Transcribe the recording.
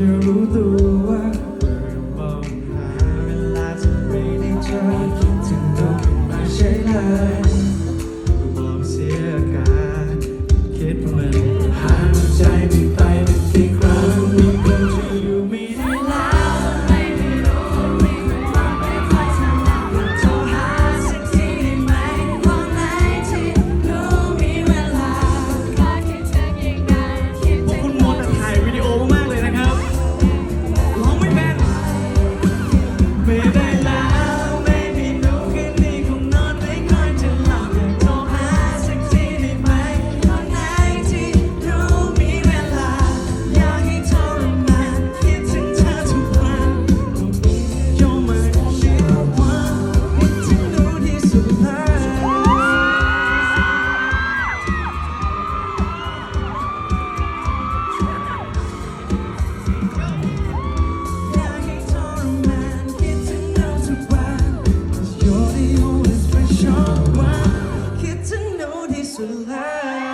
จะรู้ตัวว่าเปิดมองหาเวลาจะไม่ได้เจอคิดถึงเธอขึ้นมาใช่เลย baby. to last.